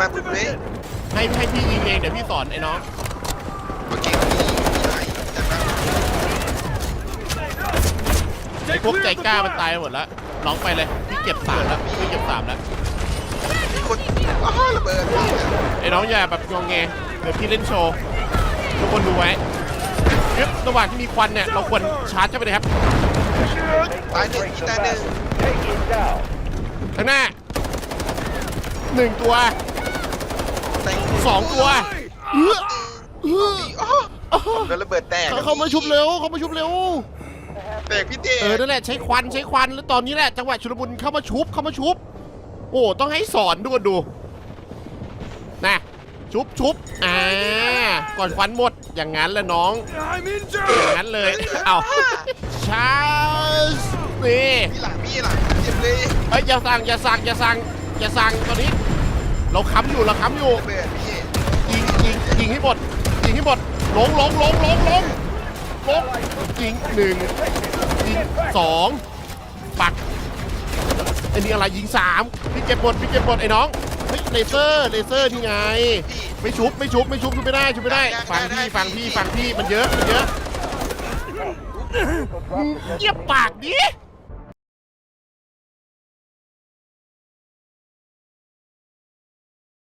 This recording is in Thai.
มาถึงเลยให้ให้พี่ยิงเองเดี๋ยวพี่สอนไอ้น้องโอเคครับพี่พี่ไหนจัดมาไอ้พวกใจกล้ามันตายหมดแล้วน้องไปเลยพี่เก็บสามแล้วพี่เก็บสามแล้วมีคนอ้าวระเบิดพี่ไอ้น้องอย่าแบบงองแงเดี๋ยวพี่เล่นโชว์ทุกคนดูไว้ยึดระหว่างที่มีควันเนี่ยเราควรชาร์จเข้าไปเลยครับตายหนึ่งพี่ตายหนึ่งข้างหน้าหนึ่งตัว แตงสองตัวเอื้อเอื้อโดนระเบิดแตกเขาเขามาชุบเร็วเขามาชุบเร็ว แตกพี่เตเออนั่นแหละใช้ควันใช้ควันแล้วตอนนี้แหละจังหวะชุลมุนเข้ามาชุบเข้ามาชุบ โอ้ต้องให้สอนดูกันดูนะชุบชุบอ่าก่อนควันหมดอย่างนั้นแหละน้องอย่างนั้นเลยเอาชาร์สนี่พี่หลังพี่หลังเจ็บเลย เอ้ยอย่าสั่งอย่าสั่งอย่าสั่งอย่าสั่งตอนนี้ เราค้ำอยู่เราค้ำอยู่ระเบิดพี่ยิงยิงยิงให้หมดยิงให้หมดลงลงลงลงลงลงยิงหนึ่งยิงสองปักไอ้นี่อะไรยิงสามพี่เก็บหมดพี่เก็บหมดไอ้น้องเฮ้ยเลเซอร์เลเซอร์นี่ไง พี่ไม่ชุบไม่ชุบไม่ชุบชุบไม่ได้ชุบไม่ได้ได้ฟังได้พี่ได้ฟังพี่ฟังพี่มันเยอะมันเยอะเงียบปากดิ